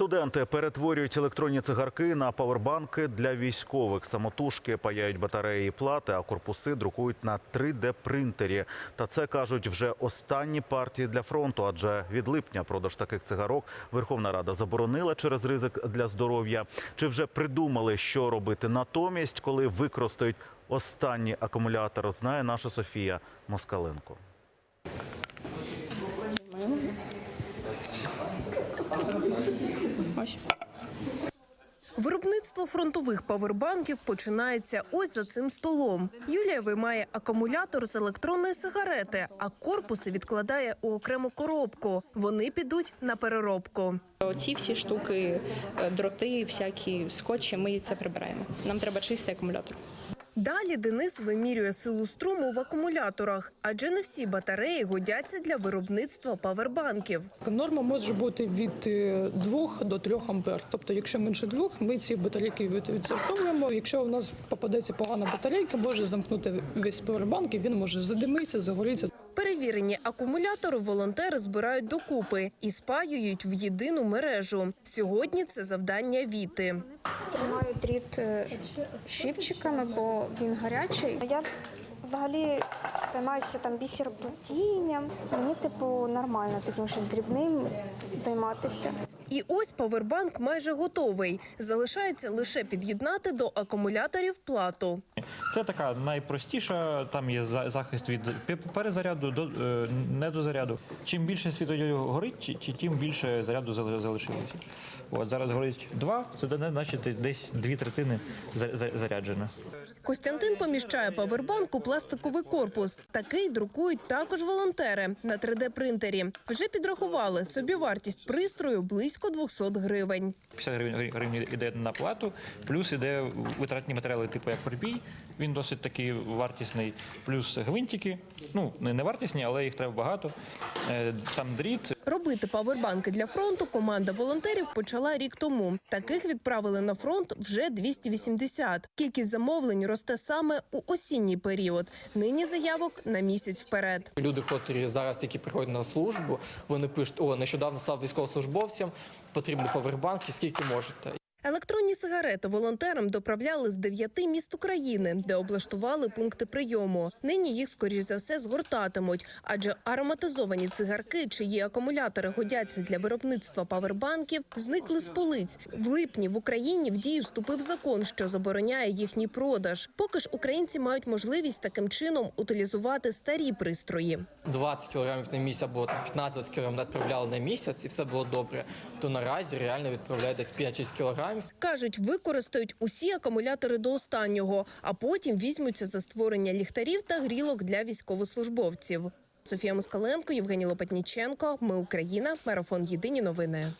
Студенти перетворюють електронні цигарки на павербанки для військових. Самотужки паяють батареї і плати, а корпуси друкують на 3D-принтері. Та це кажуть вже останні партії для фронту. Адже від липня продаж таких цигарок Верховна Рада заборонила через ризик для здоров'я. Чи вже придумали, що робити натомість, коли використають останній акумулятор? Знає наша Софія Москаленко. Виробництво фронтових павербанків починається ось за цим столом. Юлія виймає акумулятор з електронної сигарети, а корпуси відкладає у окрему коробку. Вони підуть на переробку. Оці всі штуки, е, дроти, всякі скотчі, ми це прибираємо. Нам треба чистий акумулятор. Далі Денис вимірює силу струму в акумуляторах, адже не всі батареї годяться для виробництва павербанків. Норма може бути від 2 до 3 ампер. Тобто, якщо менше 2, ми ці батарейки від- відсортовуємо. Якщо у нас попадеться погана батарейка, може замкнути весь павербанк, і він може задимитися, загорітися. Перевірені акумулятори волонтери збирають докупи і спаюють в єдину мережу. Сьогодні це завдання Віти. Тримаю дріт е, щипчиками, бо він гарячий. Я взагалі займаюся там бісероплетінням. Мені, типу, нормально таким щось дрібним займатися. І ось павербанк майже готовий. Залишається лише під'єднати до акумуляторів плату. Це така найпростіша. Там є захист від пе- перезаряду до е, недозаряду. Чим більше світлодіодів горить, тим більше заряду зали- залишилося. От зараз горить два, це значить десь дві третини за- за- заряджено. Костянтин поміщає павербанк у пластиковий корпус. Такий друкують також волонтери на 3D-принтері. Вже підрахували собівартість пристрою близько 200 гривень. 50 гривень, гривень йде на плату, плюс іде витратні матеріали, типу як припій. Він досить такий вартісний, плюс гвинтики. Ну не не вартісні, але їх треба багато. Е, Сам дріт, Робити павербанки для фронту команда волонтерів почала рік тому. Таких відправили на фронт вже 280. Кількість замовлень росте саме у осінній період. Нині заявок на місяць вперед. Люди, котрі зараз тільки приходять на службу, вони пишуть, о, нещодавно став військовослужбовцям, потрібні повербанки, скільки можете. Електронні сигарети волонтерам доправляли з дев'яти міст України, де облаштували пункти прийому. Нині їх, скоріш за все, згортатимуть, адже ароматизовані цигарки, чиї акумулятори годяться для виробництва павербанків, зникли з полиць. В липні в Україні в дію вступив закон, що забороняє їхній продаж. Поки ж українці мають можливість таким чином утилізувати старі пристрої. 20 кілограмів на місяць або там, 15 кілограмів відправляли на місяць, і все було добре. То наразі реально відправляють десь 5-6 кілограмів. Кажуть, використають усі акумулятори до останнього, а потім візьмуться за створення ліхтарів та грілок для військовослужбовців. Софія Москаленко, Євгеній Лопатніченко. Ми Україна. Марафон Єдині новини.